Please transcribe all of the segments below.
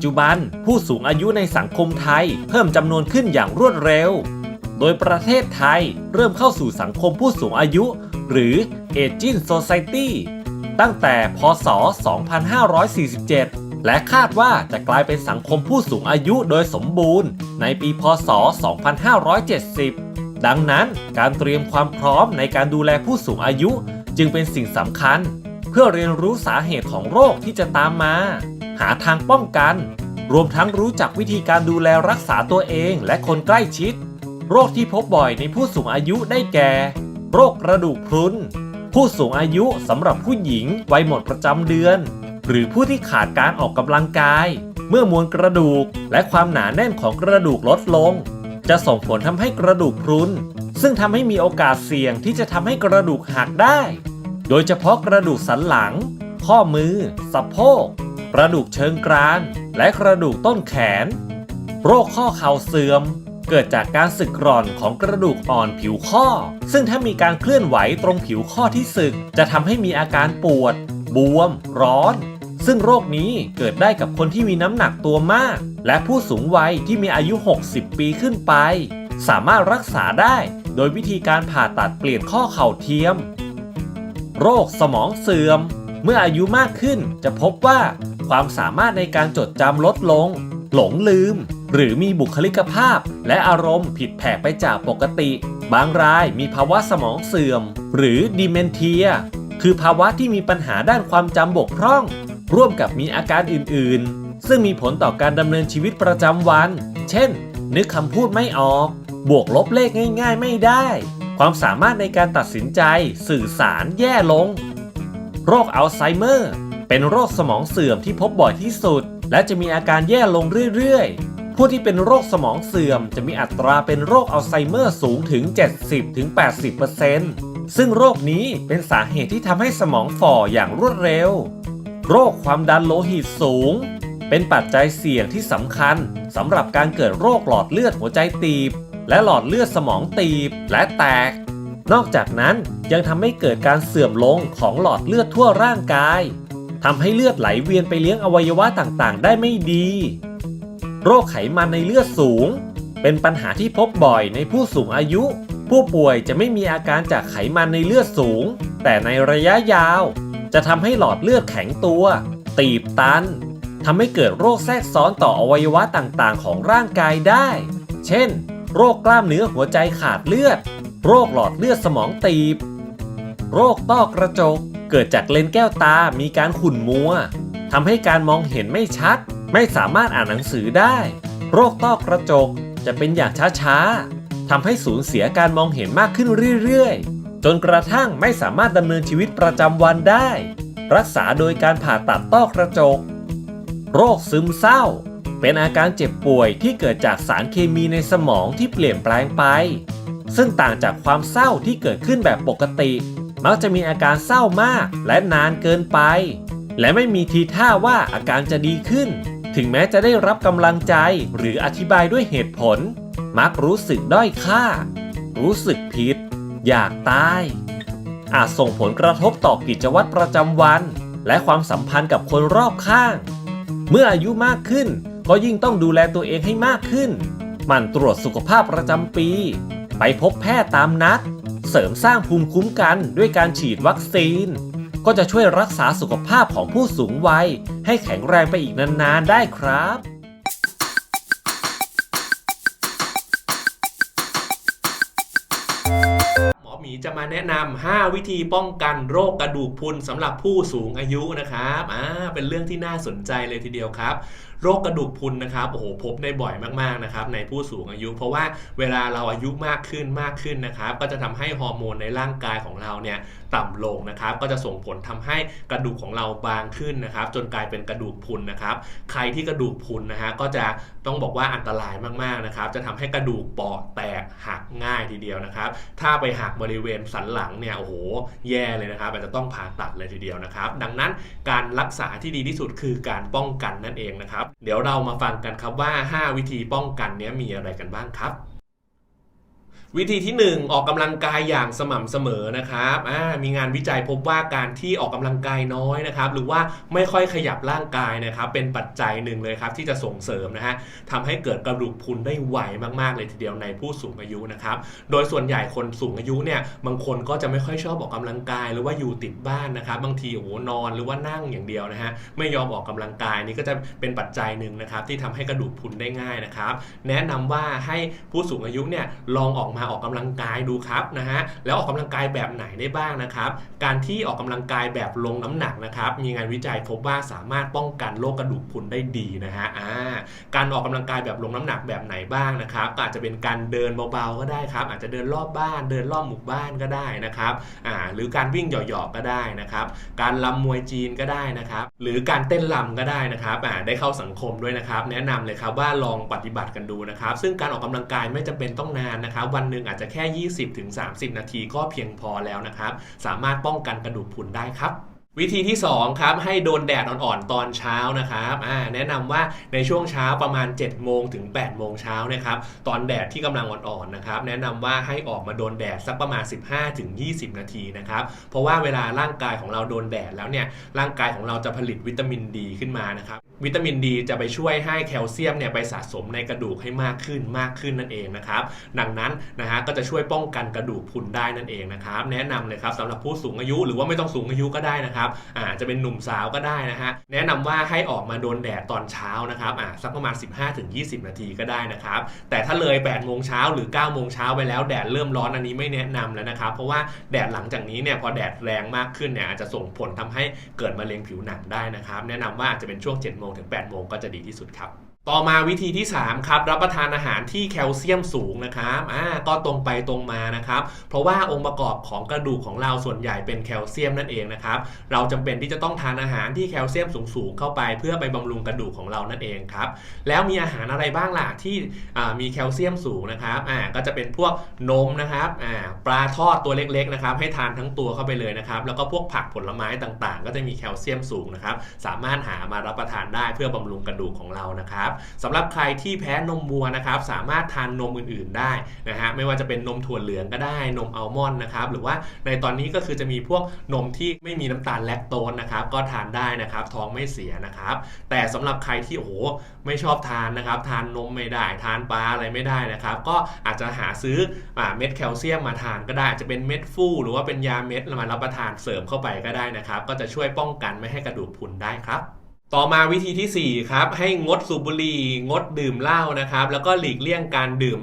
ปัจจุบัน ผู้สูงอายุในสังคมไทย เพิ่มจำนวนขึ้นอย่างรวดเร็ว โดยประเทศไทยเริ่มเข้าสู่สังคมผู้สูงอายุ หรือ Aging Society ตั้งแต่พศ 2547 และคาดว่าจะกลายเป็นสังคมผู้สูงอายุโดยสมบูรณ์ ในปีพศ 2570 ดังนั้นการเตรียมความพร้อมในการดูแลผู้สูงอายุจึงเป็นสิ่งสำคัญ เพื่อเรียนรู้สาเหตุของโรคที่จะตามมา หาทางป้องกัน รวมทั้งรู้จักวิธีการดูแลรักษาตัวเองและคนใกล้ชิด โรคที่พบบ่อยในผู้สูงอายุได้แก่ โรคกระดูกพรุน ผู้สูงอายุสำหรับผู้หญิงวัยหมดประจำเดือน หรือผู้ที่ขาดการออกกำลังกาย เมื่อมวลกระดูกและความหนาแน่นของกระดูกลดลง จะส่งผลทำให้กระดูกพรุน ซึ่งทำให้มีโอกาสเสี่ยงที่จะทำให้กระดูกหักได้ โดยเฉพาะกระดูกสันหลังข้อมือ สะโพก กระดูกเชิงกราน และกระดูกต้นแขน โรคข้อเข่าเสื่อม เกิดจากการสึกกร่อนของกระดูกอ่อนผิวข้อ ซึ่งถ้ามีการเคลื่อนไหวตรงผิวข้อที่สึก จะทำให้มีอาการปวด บวม ร้อน ซึ่งโรคนี้เกิดได้กับคนที่มีน้ำหนักตัวมาก และผู้สูงวัยที่มีอายุ 60 ปีขึ้นไป สามารถรักษาได้ โดยวิธีการผ่าตัดเปลี่ยนข้อเข่าเทียม โรคสมองเสื่อมเมื่ออายุมากขึ้นจะพบว่า ความสามารถในการจดจำลดลง หลงลืม หรือมีบุคลิกภาพ และอารมณ์ผิดแผกไปจากปกติ บางรายมีภาวะสมองเสื่อม หรือดิเมนเทีย คือภาวะที่มีปัญหาด้านความจำบกพร่อง ร่วมกับมีอาการอื่นๆ ซึ่งมีผลต่อการดำเนินชีวิตประจำวัน เช่น นึกคำพูดไม่ออก บวกลบเลขง่าย ๆ ไม่ได้ ความสามารถในการตัดสินใจ สื่อสารแย่ลง โรคอัลไซเมอร์ เป็นโรคสมองเสื่อมที่พบบ่อยที่สุด และจะมีอาการแย่ลงเรื่อยๆ ผู้ที่เป็นโรคสมองเสื่อมจะมีอัตราเป็นโรคอัลไซเมอร์สูงถึง 70-80%ซึ่งโรคนี้เป็นสาเหตุที่ทำให้สมองฝ่ออย่างรวดเร็ว โรคความดันโลหิตสูง เป็นปัจจัยเสี่ยงที่สำคัญสำหรับการเกิดโรคหลอดเลือดหัวใจตีบ และหลอดเลือดสมองตีบและแตกนอกจากนั้นยังทำให้เกิดการเสื่อมลงของหลอดเลือดทั่วร่างกาย ทำให้เลือดไหลเวียนไปเลี้ยงอวัยวะต่างๆ ได้ไม่ดี โรคไขมันในเลือดสูง เป็นปัญหาที่พบบ่อยในผู้สูงอายุ ผู้ป่วยจะไม่มีอาการจากไขมันในเลือดสูง แต่ในระยะยาว จะทำให้หลอดเลือดแข็งตัว ตีบตันทำให้เกิดโรคแทรกซ้อนต่ออวัยวะต่างๆ ของร่างกายได้ เช่น โรคกล้ามเนื้อหัวใจขาดเลือด โรคหลอดเลือดสมองตีบ โรคต้อกระจก เกิดจากเลนส์แก้วตามีการขุ่นมัวทำให้การมองเห็นไม่ชัด ไม่สามารถอ่านหนังสือได้ โรคต้อกระจกจะเป็นอย่างช้าๆทำให้สูญเสียการมองเห็นมากขึ้นเรื่อยๆ จนกระทั่งไม่สามารถดำเนินชีวิตประจำวันได้ รักษาโดยการผ่าตัดต้อกระจก โรคซึมเศร้า เป็นอาการเจ็บป่วยที่เกิดจากสารเคมีในสมองที่เปลี่ยนแปลงไป ซึ่งต่างจากความเศร้าที่เกิดขึ้นแบบปกติ มักจะมีอาการเศร้ามากและนานเกินไป และไม่มีทีท่าว่าอาการจะดีขึ้น ถึงแม้จะได้รับกำลังใจหรืออธิบายด้วยเหตุผล มักรู้สึกด้อยค่า รู้สึกผิด อยากตาย อาจส่งผลกระทบต่อกิจวัตรประจำวัน และความสัมพันธ์กับคนรอบข้าง เมื่ออายุมากขึ้นก็ยิ่งต้องดูแลตัวเองให้มากขึ้น มันตรวจสุขภาพประจำปี ไปพบแพทย์ตามนัด เสริมสร้างภูมิคุ้มกันด้วยการฉีดวัคซีน ก็จะช่วยรักษาสุขภาพของผู้สูงวัย ให้แข็งแรงไปอีกนานๆได้ครับหมอหมีจะมาแนะนำ5วิธีป้องกันโรคกระดูกพรุนสำหรับผู้สูงอายุนะครับ อ่า เป็นเรื่องที่น่าสนใจเลยทีเดียวครับ โรคกระดูกพรุนนะครับโอ้โหพบได้บ่อยมากๆนะครับในผู้สูงอายุ เพราะว่าเวลาเราอายุมากขึ้นมากขึ้นนะครับก็จะทำให้ฮอร์โมนในร่างกายของเราเนี่ยต่ำลงนะครับก็จะส่งผลทำให้กระดูกของเราบางขึ้นนะครับจนกลายเป็นกระดูกพรุนนะครับใครที่กระดูกพรุนนะฮะก็จะต้องบอกว่าอันตรายมากๆนะครับจะทำให้กระดูกปอดแตกหักง่ายทีเดียวนะครับ ถ้าไปหักบริเวณสันหลังเนี่ยโอ้โหแย่เลยนะครับอาจจะต้องผ่าตัดเลยทีเดียวนะครับ ดังนั้นการรักษาที่ดีที่สุดคือการป้องกันนั่นเองนะครับเดี๋ยวเรามาฟังกันครับว่า 5 วิธีป้องกันนี้มีอะไรกันบ้างครับ วิธีที่ 1 ออกกำลังกายอย่างสม่ำเสมอนะครับมีงานวิจัยพบว่าการที่ออกกำลังกายน้อยนะครับ หรือว่าไม่ค่อยขยับร่างกายนะครับ เป็นปัจจัยหนึ่งเลยครับที่จะส่งเสริมนะฮะทำให้เกิดกระดูกพุนได้ไวมากๆเลยทีเดียวในผู้สูงอายุนะครับ โดยส่วนใหญ่คนสูงอายุเนี่ยบางคนก็จะไม่ค่อยชอบออกกำลังกาย หรือว่าอยู่ติดบ้านนะครับ บางทีโอ้โหนอนหรือว่านั่งอย่างเดียวนะฮะไม่ยอมออกกำลังกายนี่ก็จะเป็นปัจจัยหนึ่งนะครับที่ทำให้กระดูกพุนได้ง่ายนะครับ แนะนำว่าให้ผู้สูงอายุเนี่ยลองออกมาออกกำลังกายดูครับนะฮะแล้วออกกำลังกายแบบไหนได้บ้างนะครับ การที่ออกกำลังกายแบบลงน้ำหนักนะครับ มีงานวิจัยพบว่าสามารถป้องกันโรคกระดูกพรุนได้ดีนะฮะอ่าการออกกำลังกายแบบลงน้ำหนักแบบไหนบ้างนะครับก็อาจจะเป็นการเดินเบาๆก็ได้ครับ อาจจะเดินรอบบ้าน เดินรอบหมู่บ้านก็ได้นะครับอ่าหรือการวิ่งหยาะๆก็ได้นะครับ การลำมวยจีนก็ได้นะครับ หรือการเต้นลำก็ได้นะครับอ่าได้เข้าสังคมด้วยนะครับ แนะนำเลยครับว่าลองปฏิบัติกันดูนะครับ ซึ่งการออกกำลังกายไม่จำเป็นต้องนานนะครับวันหนึ่งอาจจะแค่ 20-30 นาทีก็เพียงพอแล้วนะครับ สามารถป้องกันกระดูกพรุนได้ครับวิธีที่2ครับให้โดนแดดอ่อนๆ ตอนเช้านะครับแนะนำว่าในช่วงเช้าประมาณ7โมงถึง8โมงเช้านะครับตอนแดดที่กำลังอ่อนๆนะครับแนะนำว่าให้ออกมาโดนแดดสักประมาณ 15ถึง20นาทีนะครับเพราะว่าเวลาร่างกายของเราโดนแดดแล้วเนี่ยร่างกายของเราจะผลิตวิตามินดีขึ้นมานะครับ วิตามินดีจะไปช่วยให้แคลเซียมเนี่ยไปสะสมในกระดูกให้มากขึ้นมากขึ้นนั่นเองนะครับดังนั้นนะฮะก็จะช่วยป้องกันกระดูกพุนได้นั่นเองนะครับแนะนำเลยครับสำหรับผู้สูงอายุหรือว่าไม่ต้องสูงอายุก็ได้นะครับอ่าจะเป็นหนุ่มสาวก็ได้นะฮะแนะนำว่าให้ออกมาโดนแดดตอนเช้านะครับอ่าสักประมาณ 15-20 นาทีก็ได้นะครับแต่ถ้าเลย8โมงเช้าหรือ9โมงเช้าไปแล้วแดดเริ่มร้อนอันนี้ไม่แนะนำแล้วนะครับเพราะว่าแดดหลังจากนี้เนี่ยพอแดดแรงมากขึ้นเนี่ยอาจจะส่งผลทำให้เกิดมะเร็งผิวหนังได้นะครับแนะนำว่าอาจจะเป็นช่วง7โมงถึง8โมงก็จะดีที่สุดครับ ต่อมาวิธีที่ 3 ครับ รับประทานอาหารที่แคลเซียมสูงนะครับอ่าก็ตรงไปตรงมานะครับ เพราะว่าองค์ประกอบของกระดูกของเราส่วนใหญ่เป็นแคลเซียมนั่นเองนะครับ เราจำเป็นที่จะต้องทานอาหารที่แคลเซียมสูงๆเข้าไป เพื่อไปบำรุงกระดูกของเรานั่นเองครับ แล้วมีอาหารอะไรบ้างล่ะที่อ่ามีแคลเซียมสูงนะครับอ่าก็จะเป็นพวกนมนะครับอ่าปลาทอดตัวเล็กๆนะครับให้ทานทั้งตัวเข้าไปเลยนะครับ แล้วก็พวกผักผลไม้ต่างๆ ก็จะมีแคลเซียมสูงนะครับ สามารถหามารับประทานได้เพื่อบำรุงกระดูกของเรานะครับสำหรับใครที่แพ้นมวัวนะครับสามารถทานนมอื่นๆได้นะฮะไม่ว่าจะเป็นนมถั่วเหลืองก็ได้นมอัลมอนด์นะครับหรือว่าในตอนนี้ก็คือจะมีพวกนมที่ไม่มีน้ำตาลแลคโตสนะครับก็ทานได้นะครับท้องไม่เสียนะครับ แต่สำหรับใครที่โอ้โหไม่ชอบทานนะครับทานนมไม่ได้ทานปลาอะไรไม่ได้นะครับ ก็อาจจะหาซื้ออเม็ดแคลเซียมมาทานก็ได้จะเป็นเม็ดฟูหรือว่าเป็นยาเม็ดมารับประทานเสริมเข้าไปก็ได้นะครับ ก็จะช่วยป้องกันไม่ให้กระดูกพุนได้ครับ ต่อมาวิธีที่ 4 ครับ ให้งดสูบบุหรี่งดดื่มเหล้านะครับ แล้วก็หลีกเลี่ยงการดื่ม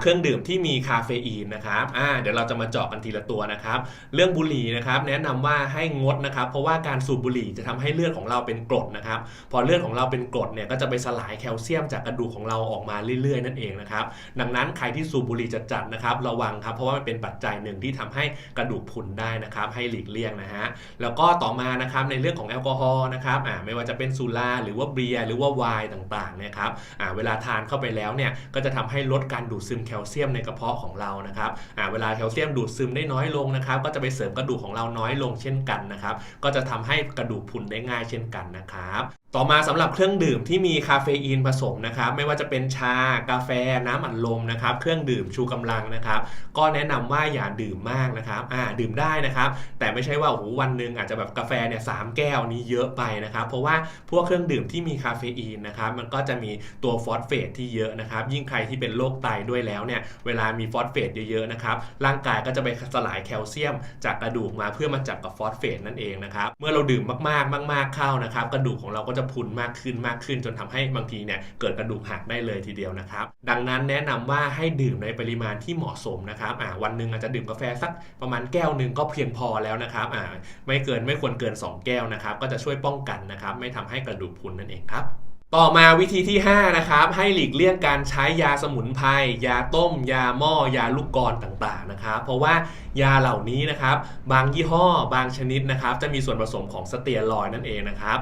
เครื่องดื่มที่มีคาเฟอีนนะครับเดี๋ยวเราจะมาเจาะกันทีละตัวนะครับ เรื่องบุหรี่นะครับ แนะนำว่าให้งดนะครับ เพราะว่าการสูบบุหรี่จะทำให้เลือดของเราเป็นกรดนะครับ พอเลือดของเราเป็นกรดเนี่ยก็จะไปสลายแคลเซียมจากกระดูกของเราออกมาเรื่อยๆ นั่นเองนะครับ ดังนั้นใครที่สูบบุหรี่จัดๆนะครับ ระวังครับเพราะว่ามันเป็นปัจจัยหนึ่งที่ทำให้กระดูกพุนได้นะครับ ให้หลีกเลี่ยงนะฮะแล้วก็ต่อมานะครับในเรื่องของแอลกอฮอล์นะครับไม่ว่าจะเป็นสุราหรือว่าเบียร์หรือว่าไวน์ต่างๆนะครับเวลาทานเข้าไปแล้วเนี่ยก็จะทำให้ลดการดูดซึมแคลเซียมในกระเพาะของเรานะครับเวลาแคลเซียมดูดซึมได้น้อยลงนะครับก็จะไปเสริมกระดูกของเราน้อยลงเช่นกันนะครับก็จะทำให้กระดูกพุนได้ง่ายเช่นกันนะครับต่อมาสำหรับเครื่องดื่มที่มีคาเฟอีนผสมนะครับไม่ว่าจะเป็นชากาแฟน้ำอัดลมนะครับเครื่องดื่มชูกำลังนะครับก็แนะนำว่าอย่าดื่มมากนะครับอ่าดื่มได้นะครับแต่ไม่ใช่ว่าโอ้โหวันหนึ่งอาจจะแบบกาแฟเนี่ยสามแก้วนี้เยอะไปนะครับเพราะว่าพวกเครื่องดื่มที่มีคาเฟอีนนะครับมันก็จะมีตัวฟอสเฟตที่เยอะนะครับยิ่งใครที่เป็นโรคไตด้วยแล้วเนี่ยเวลามีฟอสเฟตเยอะๆนะครับร่างกายก็จะไปสลายแคลเซียม จากกระดูกมาเพื่อมาจับกับฟอสเฟตนั่นเองนะครับเมื่อเราดื่มมากๆมาก ๆเข้านะครับกระดูกของเราก็จะพุนมากขึ้นมากขึ้น จนทำให้บางทีเนี่ยเกิดกระดูกหักได้เลยทีเดียวนะครับ ดังนั้นแนะนำว่าให้ดื่มในปริมาณที่เหมาะสมนะครับอ่าวันหนึ่งอาจจะดื่มกาแฟสักประมาณแก้วหนึ่งก็เพียงพอแล้วนะครับอ่าไม่เกินไม่ควรเกิน 2 แก้วนะครับก็จะช่วยป้องกันนะครับไม่ทำให้กระดูกพุนนั่นเองครับ ต่อมาวิธีที่ 5 นะครับ ให้หลีกเลี่ยงการใช้ยาสมุนไพรยาต้ม ยาหม้อ ยาลูกกรต่างๆนะครับเพราะว่ายาเหล่านี้นะครับ บางยี่ห้อ บางชนิดนะครับ จะมีส่วนผสมของสเตียรอยนั่นเองนะครับ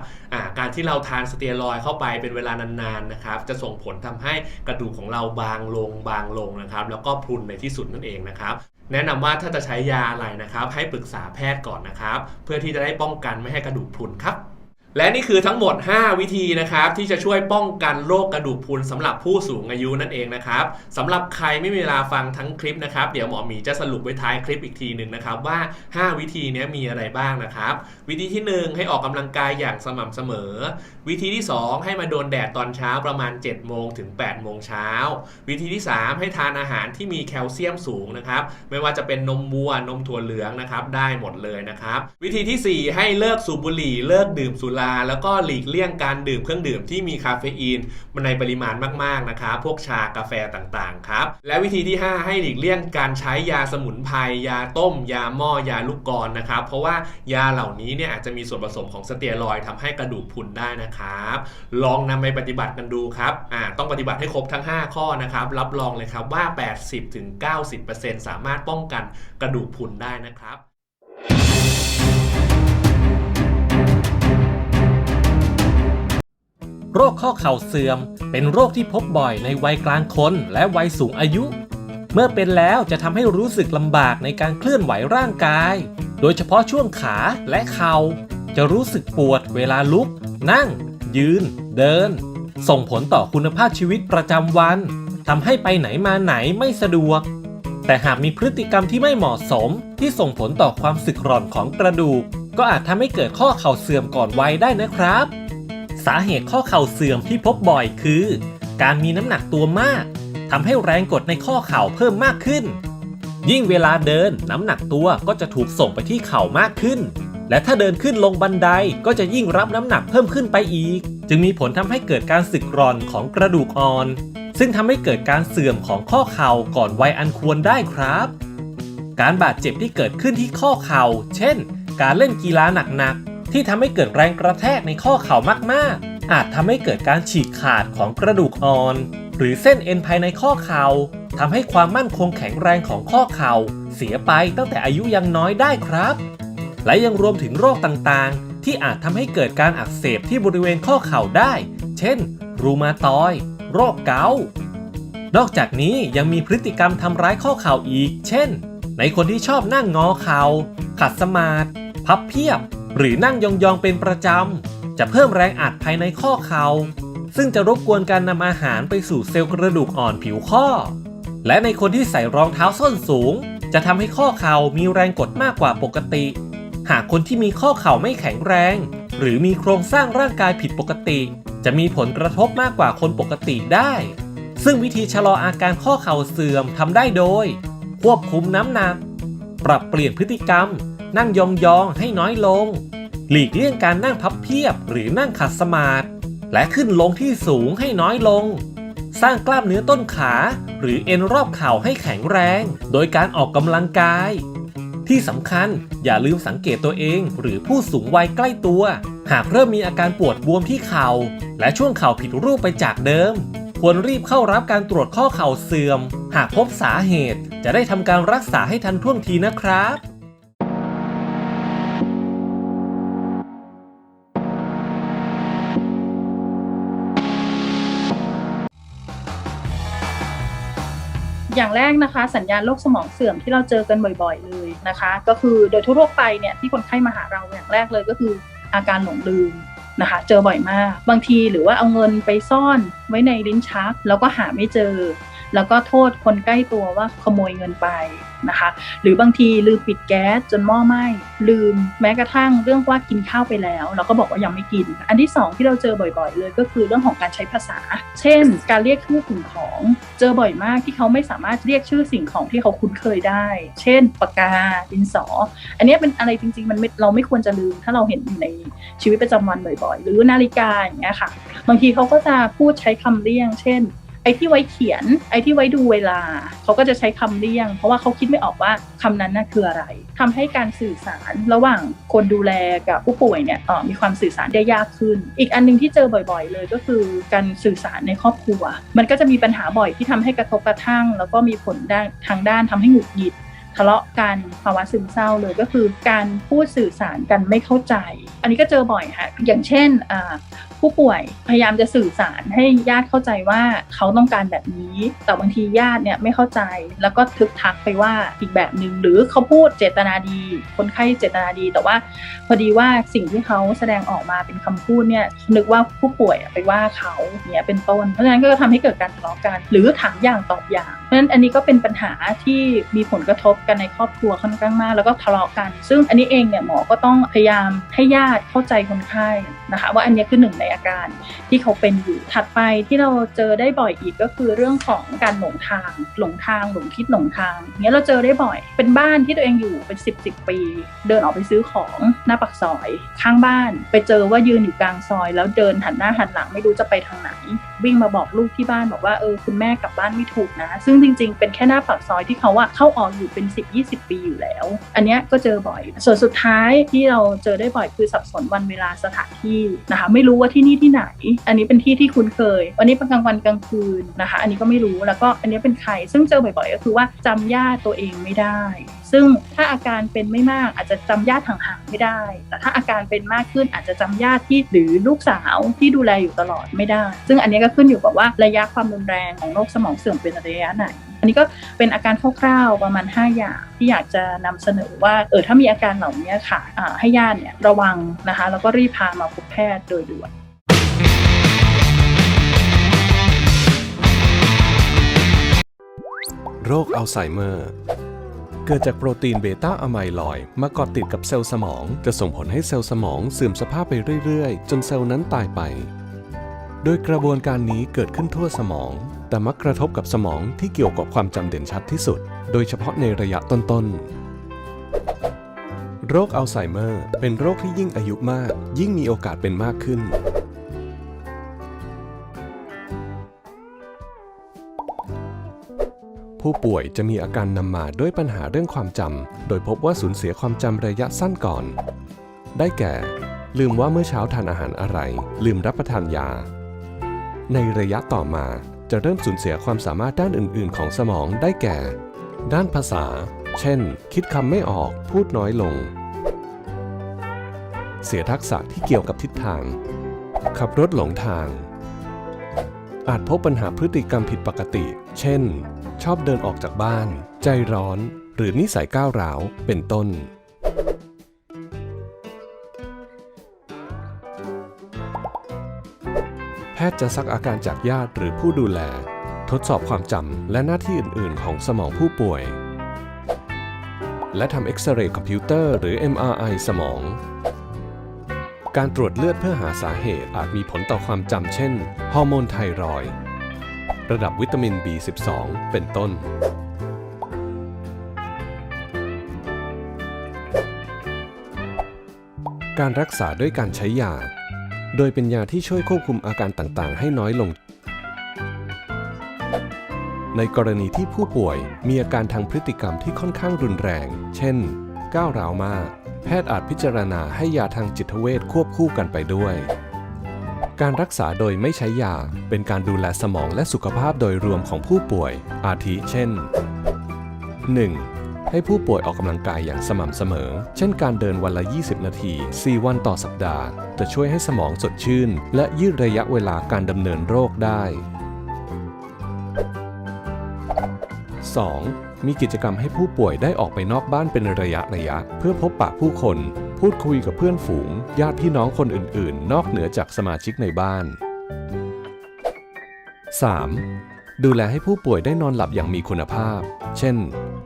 การที่เราทานสเตียรอยเข้าไปเป็นเวลานานๆนะครับ จะส่งผลทำให้กระดูกของเราบางลงบางลงนะครับ แล้วก็พรุนในที่สุดนั่นเองนะครับแนะนำว่าถ้าจะใช้ยาอะไรนะครับ ให้ปรึกษาแพทย์ก่อนนะครับ เพื่อที่จะได้ป้องกันไม่ให้กระดูกพรุนครับ และนี่คือทั้งหมด 5 วิธีนะครับที่จะช่วยป้องกันโรคกระดูกพรุนสำหรับผู้สูงอายุนั่นเองนะครับสำหรับใครไม่มีเวลาฟังทั้งคลิปนะครับเดี๋ยวหมอหมีจะสรุปไว้ท้ายคลิปอีกทีหนึ่งนะครับว่า 5 วิธีนี้มีอะไรบ้างนะครับ วิธีที่ 1 ให้ออกกำลังกายอย่างสม่ำเสมอ วิธีที่ 2 ให้มาโดนแดดตอนเช้าประมาณ 7 โมงถึง 8 โมงเช้า วิธีที่ 3 ให้ทานอาหารที่มีแคลเซียมสูงนะครับไม่ว่าจะเป็นนมวัวนมถั่วเหลืองนะครับได้หมดเลยนะครับวิธีทีสี่4 ให้เลิกสูบบุหรี่เลิกดื่มสุราแล้วก็หลีกเลี่ยงการดื่มเครื่องดื่มที่มีคาเฟอีนในปริมาณมากๆนะครับพวกชากาแฟต่างๆครับและวิธีที่ 5 ให้หลีกเลี่ยงการใช้ยาสมุนไพรยาต้ม ยาหม้อยาลูกกรนะครับ เพราะว่ายาเหล่านี้เนี่ยอาจจะมีส่วนผสมของสเตียรอยด์ทำให้กระดูกพุนได้นะครับ ลองนำไปปฏิบัติกันดูครับอ่าต้องปฏิบัติให้ครบทั้ง 5 ข้อนะครับรับรองเลยครับว่า 80-90%สามารถป้องกันกระดูกพุนได้นะครับ โรคข้อเข่าเสื่อม เป็นโรคที่พบบ่อยในวัยกลางคนและวัยสูงอายุ เมื่อเป็นแล้วจะทำให้รู้สึกลำบากในการเคลื่อนไหวร่างกาย โดยเฉพาะช่วงขาและเข่าจะรู้สึกปวดเวลาลุก นั่ง ยืน เดิน ส่งผลต่อคุณภาพชีวิตประจำวันทำให้ไปไหนมาไหนไม่สะดวก แต่หากมีพฤติกรรมที่ไม่เหมาะสมที่ส่งผลต่อความสึกหร่อนของกระดูก ก็อาจทำให้เกิดข้อเข่าเสื่อมก่อนวัยได้นะครับ สาเหตุข้อเข่าเสื่อมที่พบบ่อยคือ การมีน้ำหนักตัวมากทำให้แรงกดในข้อเข่าเพิ่มมากขึ้น ยิ่งเวลาเดินน้ำหนักตัวก็จะถูกส่งไปที่เข่ามากขึ้น และถ้าเดินขึ้นลงบันไดก็จะยิ่งรับน้ำหนักเพิ่มขึ้นไปอีก จึงมีผลทำให้เกิดการสึกหร่อนของกระดูกอ่อน ซึ่งทำให้เกิดการเสื่อมของข้อเข่าก่อนวัยอันควรได้ครับ การบาดเจ็บที่เกิดขึ้นที่ข้อเข่า เช่น การเล่นกีฬาหนักๆ ที่ทำให้เกิดแรงกระแทกในข้อเข่ามากๆ อาจทำให้เกิดการฉีกขาดของกระดูกอ่อน หรือเส้นเอ็นภายในข้อเข่าทำให้ความมั่นคงแข็งแรงของข้อเข่าเสียไปตั้งแต่อายุยังน้อยได้ครับ และยังรวมถึงโรคต่างๆ ที่อาจทำให้เกิดการอักเสบที่บริเวณข้อเข่าได้ เช่น รูมาตอย โรคเกาต์นอกจากนี้ยังมีพฤติกรรมทำร้ายข้อเข่าอีก เช่น ในคนที่ชอบนั่งงอเข่าขัดสมาธิพับเพียบ หรือนั่งยองๆเป็นประจำ จะเพิ่มแรงอัดภายในข้อเข่าซึ่งจะรบกวนการนำอาหารไปสู่เซลล์กระดูกอ่อนผิวข้อ และในคนที่ใส่รองเท้าส้นสูง จะทำให้ข้อเข่ามีแรงกดมากกว่าปกติ หากคนที่มีข้อเข่าไม่แข็งแรง หรือมีโครงสร้างร่างกายผิดปกติ จะมีผลกระทบมากกว่าคนปกติได้ ซึ่งวิธีชะลออาการข้อเข่าเสื่อมทำได้โดย ควบคุมน้ำหนัก ปรับเปลี่ยนพฤติกรรม นั่งยองๆให้น้อยลง หลีกเลี่ยงการนั่งพับเพียบหรือนั่งขัดสมาธิและขึ้นลงที่สูงให้น้อยลง สร้างกล้ามเนื้อต้นขา หรือเอ็นรอบเข่าให้แข็งแรง โดยการออกกำลังกาย ที่สำคัญอย่าลืมสังเกตตัวเองหรือผู้สูงวัยใกล้ตัว หากเริ่มมีอาการปวดบวมที่เข่า และช่วงเข่าผิดรูปไปจากเดิม ควรรีบเข้ารับการตรวจข้อเข่าเสื่อม หากพบสาเหตุจะได้ทำการรักษาให้ทันท่วงทีนะครับ อย่างแรกนะคะ สัญญาณโรคสมองเสื่อมที่เราเจอกันบ่อยๆเลยนะคะ ก็คือโดยทั่วๆไปเนี่ยที่คนไข้มาหาเราอย่างแรกเลยก็คืออาการหลงลืมนะคะเจอบ่อยมากบางทีหรือว่าเอาเงินไปซ่อนไว้ในลิ้นชัก แล้วก็หาไม่เจอ แล้วก็โทษคนใกล้ตัวว่าขโมยเงินไปนะคะ หรือบางทีลืมปิดแก๊สจนหม้อไหม้ลืมแม้กระทั่งเรื่องว่ากินข้าวไปแล้วเราก็บอกว่ายังไม่กิน อันที่สองที่เราเจอบ่อยๆ เลยก็คือเรื่องของการใช้ภาษา เช่น การเรียกชื่อสิ่งขอ เจอบ่อยมากที่เขาไม่สามารถเรียกชื่อสิ่งของที่เขาคุ้นเคยได้ เช่น ปากกาดินสอ อันนี้เป็นอะไรจริง ๆ มันเราไม่ควรจะลืม ถ้าเราเห็นอยู่ในชีวิตประจำวันบ่อยๆ หรือนาฬิกาอย่างเงี้ยค่ะ บางทีเขาก็จะพูดใช้คำเลี่ยง เช่น ไอ้ที่ไว้เขียน ไอ้ที่ไว้ดูเวลา เขาก็จะใช้คำเลี่ยง เพราะว่าเขาคิดไม่ออกว่าคำนั้นน่ะคืออะไรทำให้การสื่อสารระหว่างคนดูแลกับผู้ป่วยเนี่ยมีความสื่อสารได้ยากขึ้น อีกอันหนึงที่เจอบ่อย ๆ เลยก็คือการสื่อสารในครอบครัว มันก็จะมีปัญหาบ่อยที่ทำให้กระทบกระทั่ง แล้วก็มีผลด้านทางด้านทำให้หงุดหงิดทะเลาะกันภาวะซึมเศร้าเลยก็คือการพูดสื่อสารกันไม่เข้าใจ อันนี้ก็เจอบ่อยค่ะอย่างเช่น ผู้ป่วยพยายามจะสื่อสารให้ญาติเข้าใจว่าเขาต้องการแบบนี้ แต่บางทีญาติเนี่ยไม่เข้าใจ แล้วก็ทึกทักไปว่าอีกแบบหนึ่งหรือเขาพูดเจตนาดี คนไข้เจตนาดี แต่ว่าพอดีว่าสิ่งที่เขาแสดงออกมาเป็นคำพูดเนี่ยนึกว่าผู้ป่วยไปว่าเขาเนี่ยเป็นต้น เพราะฉะนั้นก็ทำให้เกิดการทะเลาะกัน หรือถามอย่างตอบอย่าง เพราะฉะนั้นอันนี้ก็เป็นปัญหาที่มีผลกระทบกันในครอบครัวค่อนข้างมาก แล้วก็ทะเลาะกัน ซึ่งอันนี้เองเนี่ยหมอก็ต้องพยายามให้ญาติเข้าใจคนไข้นะคะ ว่าอันนี้คือหนึ่งในอาการที่เขาเป็นอยู่ถัดไปที่เราเจอได้บ่อยอีกก็คือเรื่องของการหลงทาง หลงทางหลงทิศหลงทางเนี้ยเราเจอได้บ่อย เป็นบ้านที่ตัวเองอยู่เป็นสิบสิบปี เดินออกไปซื้อของหน้าปากซอย ข้างบ้าน ไปเจอว่ายืนอยู่กลางซอย แล้วเดินหันหน้าหันหลังไม่รู้จะไปทางไหน วิ่งมาบอกลูกที่บ้านบอกว่าเออคุณแม่กลับบ้านไม่ถูกนะ ซึ่งจริง ๆ เป็นแค่หน้าปากซอยที่เขาว่าเข้าออกอยู่เป็น 10-20 ปีอยู่แล้ว อันเนี้ยก็เจอบ่อย ส่วนสุดท้ายที่เราเจอได้บ่อยคือสับสนวันเวลาสถานที่นะคะไม่รู้ว่าที่นี่ที่ไหน อันนี้เป็นที่ที่คุ้นเคย วันนี้เป็นกลางวันกลางคืนนะคะ อันนี้ก็ไม่รู้แล้วก็อันนี้เป็นใคร ซึ่งเจอบ่อยๆก็คือว่าจำญาติตัวเองไม่ได้ ซึ่งถ้าอาการเป็นไม่มากอาจจะจำญาติห่างๆไม่ได้ แต่ถ้าอาการเป็นมากขึ้นอาจจะจำญาติที่หรือลูกสาวที่ดูแลอยู่ตลอดไม่ได้ ซึ่งอันนี้ก็ขึ้นอยู่กับว่าระยะความรุนแรงของโรคสมองเสื่อมเป็นระยะไหนอันนี้ก็เป็นอาการคร่าวๆประมาณ 5 อย่างที่อยากจะนำเสนอว่าเออถ้ามีอาการเหล่านี้ค่ะให้ญาติเนี่ยระวังนะคะ แล้วก็รีบพามาพบแพทย์โดยด่วน โรคอัลไซเมอร์ เกิดจากโปรตีนเบต้าอะไมลอย์มาเกาะติดกับเซลล์สมอง จะส่งผลให้เซลล์สมองเสื่อมสภาพไปเรื่อยๆ จนเซลล์นั้นตายไป โดยกระบวนการนี้เกิดขึ้นทั่วสมอง แต่มักกระทบกับสมองที่เกี่ยวกับความจำเด่นชัดที่สุด โดยเฉพาะในระยะต้นๆโรคอัลไซเมอร์ เป็นโรคที่ยิ่งอายุมาก ยิ่งมีโอกาสเป็นมากขึ้น ผู้ป่วยจะมีอาการนำมาด้วยปัญหาเรื่องความจำ โดยพบว่าสูญเสียความจำระยะสั้นก่อน ได้แก่ ลืมว่าเมื่อเช้าทานอาหารอะไร ลืมรับประทานยา ในระยะต่อมาจะเริ่มสูญเสียความสามารถด้านอื่น ๆ ของสมองได้แก่ ด้านภาษา เช่น คิดคำไม่ออก พูดน้อยลง เสียทักษะที่เกี่ยวกับทิศทาง ขับรถหลงทาง อาจพบปัญหาพฤติกรรมผิดปกติ เช่น ชอบเดินออกจากบ้าน ใจร้อน หรือนิสัยก้าวร้าว เป็นต้น แพทย์จะซักอาการจากญาติหรือผู้ดูแล ทดสอบความจำและหน้าที่อื่น ๆ ของสมองผู้ป่วย และทำเอ็กซเรย์คอมพิวเตอร์หรือ MRI สมอง การตรวจเลือดเพื่อหาสาเหตุอาจมีผลต่อความจำเช่น ฮอร์โมนไทรอยด์ ระดับวิตามิน B12 เป็นต้น การรักษาด้วยการใช้ยา โดยเป็นยาที่ช่วยควบคุมอาการต่างๆ ให้น้อยลง ในกรณีที่ผู้ป่วยมีอาการทางพฤติกรรมที่ค่อนข้างรุนแรง เช่น ก้าวร้าวมาก แพทย์อาจพิจารณาให้ยาทางจิตเวชควบคู่กันไปด้วย การรักษาโดยไม่ใช้ยา เป็นการดูแลสมองและสุขภาพโดยรวมของผู้ป่วย อาทิเช่น 1. ให้ผู้ป่วยออกกำลังกายอย่างสม่ำเสมอ เช่นการเดินวันละ 20 นาที 4 วันต่อสัปดาห์ จะช่วยให้สมองสดชื่น และยืดระยะเวลาการดำเนินโรคได้ 2. มีกิจกรรมให้ผู้ป่วยได้ออกไปนอกบ้านเป็นระยะระยะ เพื่อพบปะผู้คน พูดคุยกับเพื่อนฝูง ญาติพี่น้องคนอื่นๆ นอกเหนือจากสมาชิกในบ้าน 3. ดูแลให้ผู้ป่วยได้นอนหลับอย่างมีคุณภาพ เช่น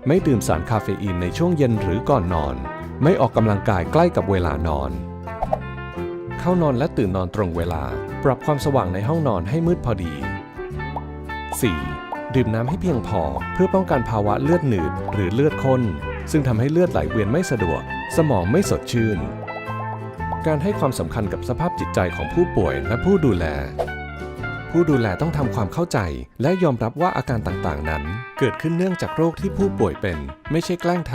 ไม่ดื่มสารคาเฟอีนในช่วงเย็นหรือก่อนนอน ไม่ออกกำลังกายใกล้กับเวลานอน เข้านอนและตื่นนอนตรงเวลา ปรับความสว่างในห้องนอนให้มืดพอดี 4. ดื่มน้ำให้เพียงพอเพื่อป้องกันภาวะเลือดหนืดหรือเลือดข้น ซึ่งทำให้เลือดไหลเวียนไม่สะดวก สมองไม่สดชื่น การให้ความสำคัญกับสภาพจิตใจของผู้ป่วยและผู้ดูแล ผู้ดูแลต้องทำความเข้าใจ และยอมรับว่าอาการต่างๆ นั้น เกิดขึ้นเนื่องจากโรคที่ผู้ป่วยเป็น ไม่ใช่แกล้งท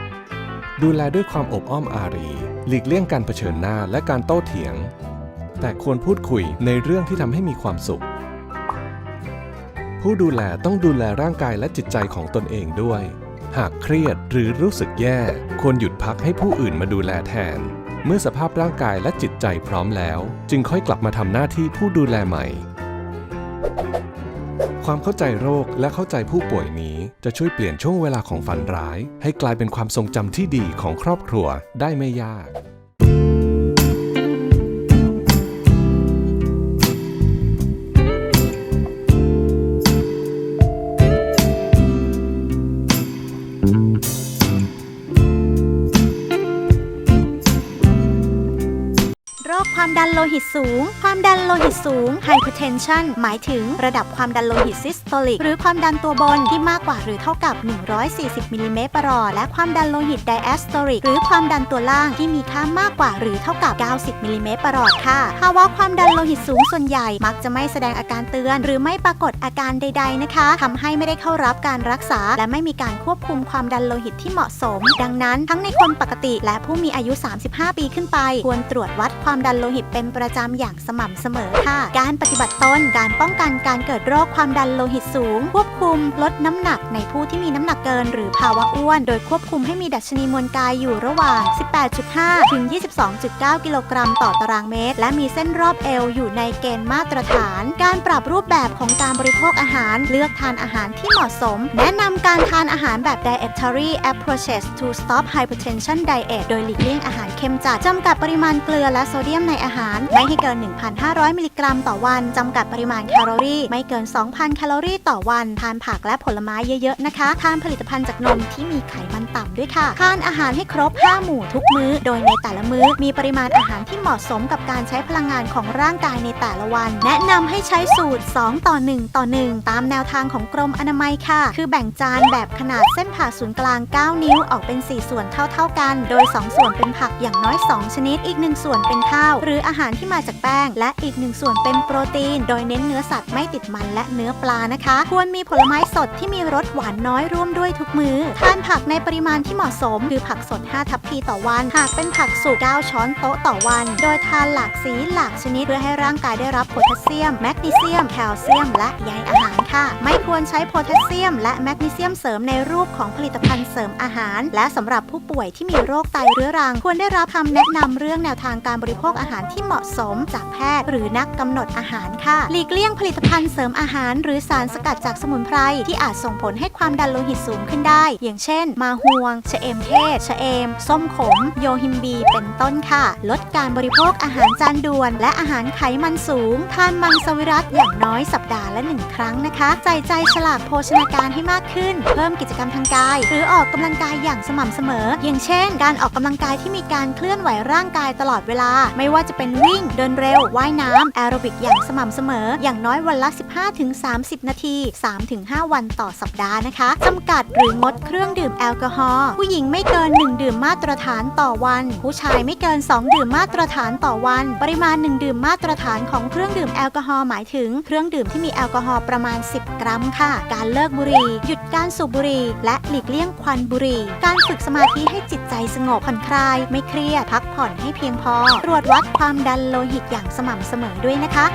ำดูแลด้วยความอบอ้อมอารี หลีกเลี่ยงการเผชิญหน้าและการโต้เถียง แต่ควรพูดคุยในเรื่องที่ทำให้มีความสุข ผู้ดูแลต้องดูแลร่างกายและจิตใจของตนเองด้วย หากเครียดหรือรู้สึกแย่ ควรหยุดพักให้ผู้อื่นมาดูแลแทน เมื่อสภาพร่างกายและจิตใจพร้อมแล้ว จึงค่อยกลับมาทำหน้าที่ผู้ดูแลใหม่ ความเข้าใจโรคและเข้าใจผู้ป่วยนี้จะช่วยเปลี่ยนช่วงเวลาของฝันร้าย ให้กลายเป็นความทรงจำที่ดีของครอบครัวได้ไม่ยาก ดันโลหิตสูง ความดันโลหิตสูง hypertension หมายถึงระดับความดันโลหิต systolic หรือความดันตัวบนที่มากกว่าหรือเท่ากับ 140 มิลลิเมตรประหลอดและความดันโลหิต diastolic หรือความดันตัวล่างที่มีค่ามากกว่าหรือเท่ากับ 90 มิลลิเมตรประหลอดค่ะ ภาวะความดันโลหิตสูงส่วนใหญ่มักจะไม่แสดงอาการเตือน หรือไม่ปรากฏอาการใด ๆ นะคะทำให้ไม่ได้เข้ารับการรักษา และไม่มีการควบคุมความดันโลหิตที่เหมาะสม ดังนั้น ทั้งในคนปกติและผู้มีอายุ 35 ปีขึ้นไป ควรตรวจวัดความดันโลหิตเป็นประจำอย่างสม่ำเสมอค่ะ การปฏิบัติตนการป้องกันการเกิดโรคความดันโลหิตสูง ควบคุมลดน้ำหนักในผู้ที่มีน้ำหนักเกิน หรือภาวะอ้วน โดยควบคุมให้มีดัชนีมวลกายอยู่ระหว่าง 18.5 ถึง 22.9 กิโลกรัมต่อตารางเมตร และมีเส้นรอบเอวอยู่ในเกณฑ์มาตรฐาน การปรับรูปแบบของการบริโภคอาหาร เลือกทานอาหารที่เหมาะสม แนะนำการทานอาหารแบบ dietary approaches to stop hypertension diet โดยหลีกเลี่ยงอาหารเค็มจัดจำกัดปริมาณเกลือและโซเดียมในอาหารไม่ให้เกิน 1,500 มิลลิกรัมต่อวัน จำกัดปริมาณแคลอรี่ ไม่เกิน 2,000 แคลอรี่ต่อวัน ทานผักและผลไม้เยอะๆนะคะ ทานผลิตภัณฑ์จากนมที่มีไขมันต่ำด้วยค่ะ ทานอาหารให้ครบ 5 หมู่ทุกมื้อ โดยในแต่ละมื้อ มีปริมาณอาหารที่เหมาะสมกับการใช้พลังงานของร่างกายในแต่ละวัน แนะนำให้ใช้สูตร 2 ต่อ 1 ต่อ 1 ตามแนวทางของกรมอนามัยค่ะ คือแบ่งจานแบบขนาดเส้นผ่าศูนย์กลาง 9 นิ้วออกเป็น 4 ส่วนเท่า ๆกัน โดย 2 ส่วนเป็นผักอย่างน้อย 2 ชนิด อีก 1 ส่วนเป็นข้าว หรืออาหารที่มาจากแป้ง และอีก1ส่วนเป็นโปรตีน โดยเน้นเนื้อสัตว์ไม่ติดมันและเนื้อปลานะคะ ควรมีผลไม้สดที่มีรสหวานน้อยร่วมด้วยทุกมือ้อทานผักในปริมาณที่เหมาะสม คือผักสด 5 ทัพพีต่อวัน หากเป็นผักสุก9ช้อนโต๊ะต่อวัน โดยทานหลากสีหลากชนิดเพื่อให้ร่างกายได้รับโพแทสเซียม แมกนีเซียม แคลเซียม และใยอาหารค่ะ ไม่ควรใช้โพแทสเซียม และแมกนีเซียมเสริมในรูปของผลิตภัณฑ์เสริมอาหาร และสำหรับผู้ป่วยที่มีโรคไตเรื้อรัง ควรได้รับคำแนะนำเรื่องแนวทางการบริโภคอาหารที่เหมาะสมจากแพทย์ หรือนักกำหนดอาหารค่ะ หลีกเลี่ยงผลิตภัณฑ์เสริมอาหาร หรือสารสกัดจากสมุนไพรที่อาจส่งผลให้ความดันโลหิตสูงขึ้นได้ อย่างเช่น มาฮวงชะเอมเทศชะเอม ส้มขม โยฮิมบี เป็นต้นค่ะ ลดการบริโภคอาหารจานด่วน และอาหารไขมันสูง ทานมังสวิรัตอย่างน้อยสัปดาห์ละหนึ่งครั้งนะคะ ใส่ใจฉลากโภชนาการให้มากขึ้น เพิ่มกิจกรรมทางกาย หรือออกกำลังกายอย่างสม่ำเสมอ อย่างเช่น การออกกำลังกายที่มีการเคลื่อนไหวร่างกายตลอดเวลา ไม่ว่าจะเป็นวิ่ง เดินเร็ว ว่ายน้ำแอโรบิกอย่างสม่ำเสมอ อย่างน้อยวันละ 15-30 นาที 3-5 วันต่อสัปดาห์นะคะจำกัดหรืองดเครื่องดื่มแอลกอฮอล์ผู้หญิงไม่เกิน 1 ดื่มมาตรฐานต่อวัน ผู้ชายไม่เกิน 2 ดื่มมาตรฐานต่อวัน ปริมาณ 1 ดื่มมาตรฐานของเครื่องดื่มแอลกอฮอล์หมายถึงเครื่องดื่มที่มีแอลกอฮอล์ประมาณ 10 กรัมค่ะ การเลิกบุหรี่ หยุดการสูบบุหรี่ และหลีกเลี่ยงควันบุหรี่ การฝึกสมาธิให้จิตใจสงบผ่อนคลาย ไม่เครียด พักผ่อนให้เพียงพอ ตรวจวัดความดันโลหิตอย่างสม่ำเสมอด้วยนะคะ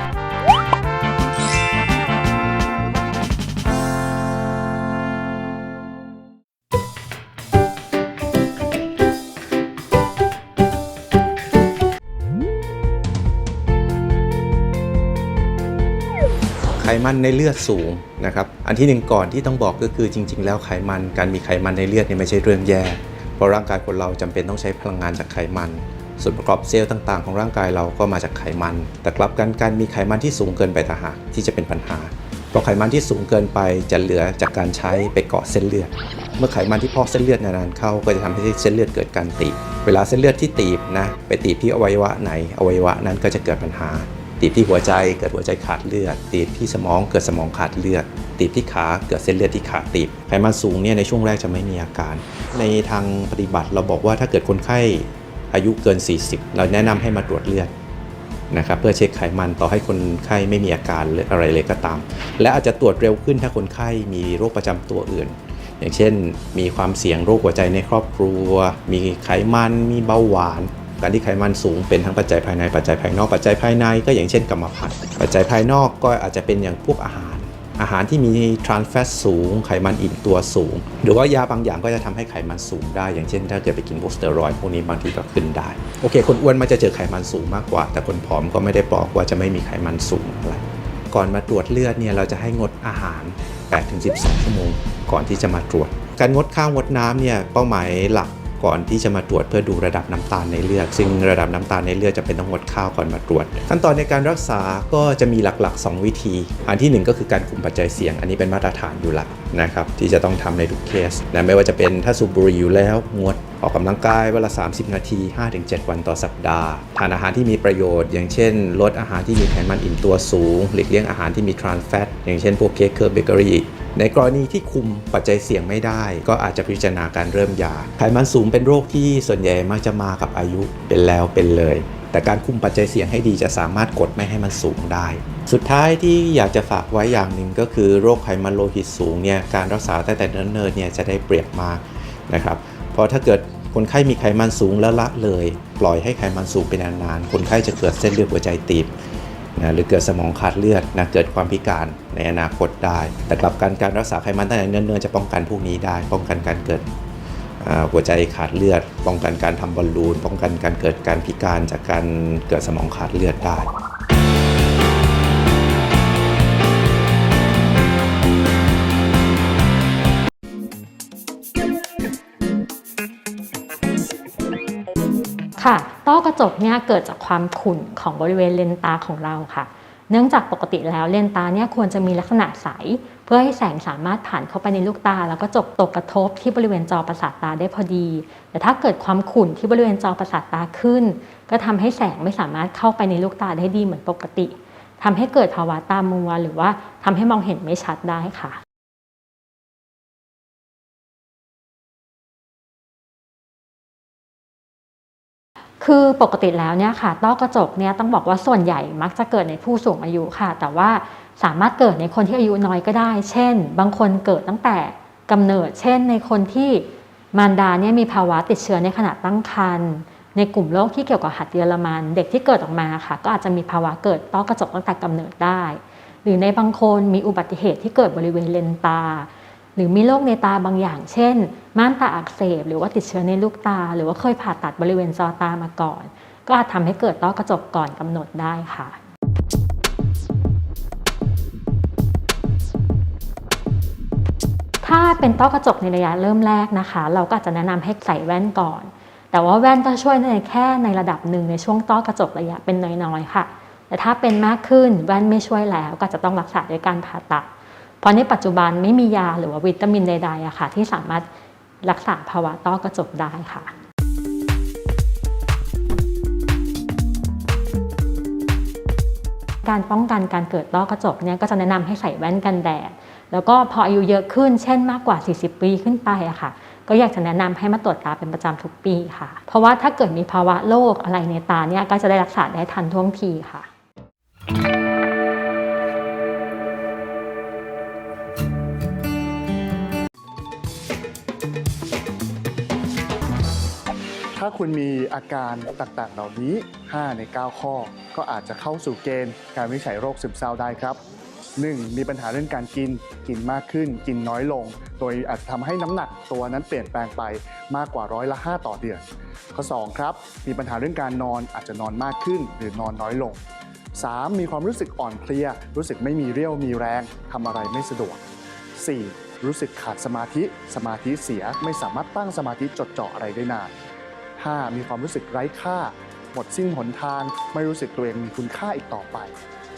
ไขมันในเลือดสูงนะครับ อันที่หนึ่งก่อนที่ต้องบอกก็คือจริง ๆ แล้วไขมันการมีไขมันในเลือดเนี่ยไม่ใช่เรื่องแย่ เพราะร่างกายคนเราจำเป็นต้องใช้พลังงานจากไขมัน ส่วนประกอบเซลล์ต่างๆ ของร่างกายเราก็มาจากไขมัน แต่กลับกันการมีไขมันที่สูงเกินไปต่างหากที่จะเป็นปัญหา เพราะไขมันที่สูงเกินไปจะเหลือจากการใช้ไปเกาะเส้นเลือด เมื่อไขมันที่พอกเส้นเลือดนานๆเข้าก็จะทำให้เส้นเลือดเกิดการตีบ เวลาเส้นเลือดที่ตีบนะไปตีบที่อวัยวะไหน อวัยวะนั้นก็จะเกิดปัญหา ตีบที่หัวใจเกิดหัวใจขาดเลือด ตีบที่สมองเกิดสมองขาดเลือดตีบที่ขาเกิดเส้นเลือดที่ขาตีบไขมันสูงเนี่ยในช่วงแรกจะไม่มีอาการ ในทางปฏิบัติเราบอกว่าถ้าเกิดคนไข้ อายุเกิน 40 เราแนะนำให้มาตรวจเลือดนะครับเพื่อเช็คไขมันต่อให้คนไข้ไม่มีอาการออะไรเลยก็ตาม และอาจจะตรวจเร็วขึ้นถ้าคนไข้มีโรคประจำตัวอื่น อย่างเช่น มีความเสี่ยงโรคหัวใจในครอบครัว มีไขมันมีเบาหวานการที่ไขมันสูงเป็นทั้งปัจจัยภายในปัจจัยภายนอกปัจจัยภายในก็อย่างเช่นกรรมพันธุ์ปัจจัยภายนอกก็อาจจะเป็นอย่างพวกอาหาร อาหารที่มีทรานส์แฟตสูง ไขมันอิ่มตัวสูง หรือว่ายาบางอย่างก็จะทำให้ไขมันสูงได้ อย่างเช่น ถ้าเกิดไปกินพวกสเตียรอยด์พวกนี้บางทีก็ขึ้นได้ โอเค คนอ้วนมันจะเจอไขมันสูงมากกว่า แต่คนผอมก็ไม่ได้บอกว่าจะไม่มีไขมันสูงอะไร ก่อนมาตรวจเลือดเนี่ยเราจะให้งดอาหาร 8-12 ชั่วโมง ก่อนที่จะมาตรวจ การงดข้าวงดน้ำเนี่ยเป้าหมายหลัก ก่อนที่จะมาตรวจเพื่อดูระดับน้ำตาลในเลือด ซึ่งระดับน้ำตาลในเลือดจะเป็นต้องงดข้าวก่อนมาตรวจ ขั้นตอนในการรักษาก็จะมีหลักๆ 2 วิธี อันที่ 1 ก็คือการคุมปัจจัยเสี่ยง อันนี้เป็นมาตรฐานอยู่และนะครับที่จะต้องทำในทุกเคสนะไม่ว่าจะเป็นถ้าสูบบุหรี่อยู่แล้วงดออกกำลังกายวันละ 30 นาที 5-7 วันต่อสัปดาห์ ทานอาหารที่มีประโยชน์ อย่างเช่น ลดอาหารที่มีไขมันอิ่มตัวสูง หลีกเลี่ยงอาหารที่มีทรานส์แฟต อย่างเช่นพวกเค้กเคอร์เบเกอรี่ ในกรณีที่คุมปัจจัยเสี่ยงไม่ได้ ก็อาจจะพิจารณาการเริ่มยา ไขมันสูงเป็นโรคที่ส่วนใหญ่มักจะมากับอายุเป็นแล้วเป็นเลย แต่การคุมปัจจัยเสี่ยงให้ดีจะสามารถกดไม่ให้มันสูงได้ สุดท้ายที่อยากจะฝากไว้อย่างหนึ่งก็คือโรคไขมันโลหิตสูงเนี่ยการรักษาตั้งแต่เนิ่นๆเนี่ยจะได้เปรียบมากนะครับ เพราะถ้าเกิดคนไข้มีไขมันสูงแล้วละเลย ปล่อยให้ไขมันสูงเป็นนานๆคนไข้จะเกิดเส้นเลือดหัวใจตีบ นะหรือเกิดสมองขาดเลือดนะเกิดความพิการในอนาคตได้ แต่กลับการการรักษาไขมันตั้งแต่เนิ่นๆจะป้องกันพวกนี้ได้ ป้องกันการเกิดหัวใจขาดเลือด ป้องกันการทำบอลลูน ป้องกันการเกิดการพิการจากการเกิดสมองขาดเลือดได้ ค่ะ ต้อกระจกเนี่ยเกิดจากความขุ่นของบริเวณเลนตาของเราค่ะ เนื่องจากปกติแล้วเลนตาเนี่ยควรจะมีลักษณะใส เพื่อให้แสงสามารถผ่านเข้าไปในลูกตา แล้วก็จบตกกระทบที่บริเวณจอประสาทตาได้พอดี แต่ถ้าเกิดความขุ่นที่บริเวณจอประสาทตาขึ้น ก็ทำให้แสงไม่สามารถเข้าไปในลูกตาได้ดีเหมือนปกติทำให้เกิดภาวะตามัว หรือว่าทำให้มองเห็นไม่ชัดได้ค่ะ คือปกติแล้วเนี่ยค่ะต้อกระจกเนี่ยต้องบอกว่าส่วนใหญ่มักจะเกิดในผู้สูงอายุค่ะ แต่ว่าสามารถเกิดในคนที่อายุน้อยก็ได้ เช่น บางคนเกิดตั้งแต่กำเนิด เช่น ในคนที่มารดาเนี่ยมีภาวะติดเชื้อในขณะตั้งครรภ์ในกลุ่มโรคที่เกี่ยวกับหัดเยอรมัน เด็กที่เกิดออกมาค่ะ ก็อาจจะมีภาวะเกิดต้อกระจกตั้งแต่กำเนิดได้ หรือในบางคนมีอุบัติเหตุที่เกิดบริเวณเลนตา รือมีโรคในตาบางอย่าง เช่น ม่านตาอักเสบ หรือว่าติดเชื้อในลูกตา หรือว่าเคยผ่าตัดบริเวณจอตามาก่อน ก็อาจทำให้เกิดต้อกระจกก่อนกำหนดได้ค่ะถ้าเป็นต้อกระจกในระยะเริ่มแรกนะคะ เราก็อาจจะแนะนำให้ใส่แว่นก่อน แต่ว่าแว่นก็ช่วยในแค่ในระดับหนึ่งในช่วงต้อกระจกระยะเป็นน้อยๆค่ะ แต่ถ้าเป็นมากขึ้นแว่นไม่ช่วยแล้วก็จะต้องรักษาด้วยการผ่าตัด เพราะในปัจจุบันไม่มียาหรือว่าวิตามินใดๆอะค่ะ ที่สามารถรักษาภาวะต้อกระจกได้ค่ะการป้องกันการเกิดต้อกระจกเนี่ยก็จะแนะนำให้ใส่แว่นกันแดด แล้วก็พออายุเยอะขึ้น เช่นมากกว่า 40 ปีขึ้นไปอะค่ะ ก็อยากจะแนะนำให้มาตรวจตาเป็นประจำทุกปีค่ะ เพราะว่าถ้าเกิดมีภาวะโรคอะไรในตาเนี่ยก็จะได้รักษาได้ทันท่วงทีค่ะ ถ้าคุณมีอาการต่างๆ เหล่านี้ 5 ใน 9 ข้อ ก็อาจจะเข้าสู่เกณฑ์การวินิจฉัยโรคซึมเศร้าได้ครับ 1. มีปัญหาเรื่องการกิน กินมากขึ้น กินน้อยลง โดยอาจจะทำให้น้ำหนักตัวนั้นเปลี่ยนแปลงไปมากกว่าร้อยละ 5 ต่อเดือน ข้อ 2 ครับ มีปัญหาเรื่องการนอนอาจจะนอนมากขึ้น หรือนอนน้อยลง 3. มีความรู้สึกอ่อนเพลีย รู้สึกไม่มีเรี่ยวมีแรงทำอะไรไม่สะดวก 4. รู้สึกขาดสมาธิ สมาธิเสียไม่สามารถตั้งสมาธิจดจ่ออะไรได้นาน 5. มีความรู้สึกไร้ค่า หมดสิ้นหนทาง ไม่รู้สึกตัวเองมีคุณค่าอีกต่อไป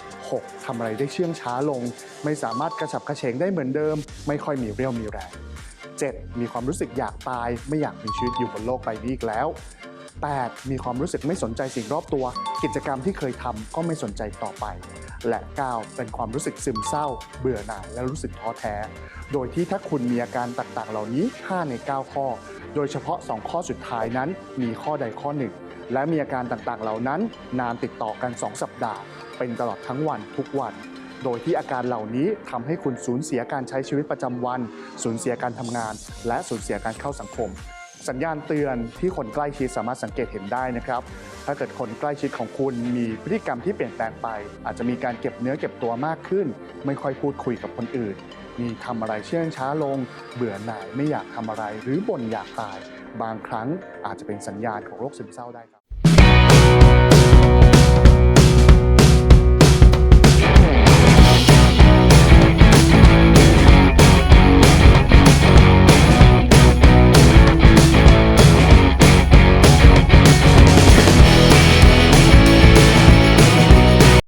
6. ทำอะไรได้เชื่องช้าลง ไม่สามารถกระฉับกระเฉงได้เหมือนเดิม ไม่ค่อยมีเรี่ยวมีแรง 7. มีความรู้สึกอยากตาย ไม่อยากมีชีวิตอยู่บนโลกใบนี้อีกแล้ว 8. มีความรู้สึกไม่สนใจสิ่งรอบตัว กิจกรรมที่เคยทำก็ไม่สนใจต่อไป และ 9. เป็นความรู้สึกซึมเศร้า เบื่อหน่ายและรู้สึกท้อแท้ โดยที่ถ้าคุณมีอาการต่างๆ เหล่านี้ 5 ใน 9 ข้อ โดยเฉพาะ 2 ข้อสุดท้ายนั้นมีข้อใดข้อหนึ่ง และมีอาการต่างๆเหล่านั้น นานติดต่อกัน 2 สัปดาห์ เป็นตลอดทั้งวันทุกวัน โดยที่อาการเหล่านี้ทำให้คุณสูญเสียการใช้ชีวิตประจำวัน สูญเสียการทำงาน และสูญเสียการเข้าสังคม สัญญาณเตือนที่คนใกล้ชิดสามารถสังเกตเห็นได้นะครับ ถ้าเกิดคนใกล้ชิดของคุณมีพฤติกรรมที่เปลี่ยนแปลงไป อาจจะมีการเก็บเนื้อเก็บตัวมากขึ้น ไม่ค่อยพูดคุยกับคนอื่น มีทำอะไรเชื่องช้าลง เบื่อหน่ายไม่อยากทำอะไร หรือบ่นอยากตาย บางครั้งอาจจะเป็นสัญญาณของโรคซึมเศร้าได้ครับ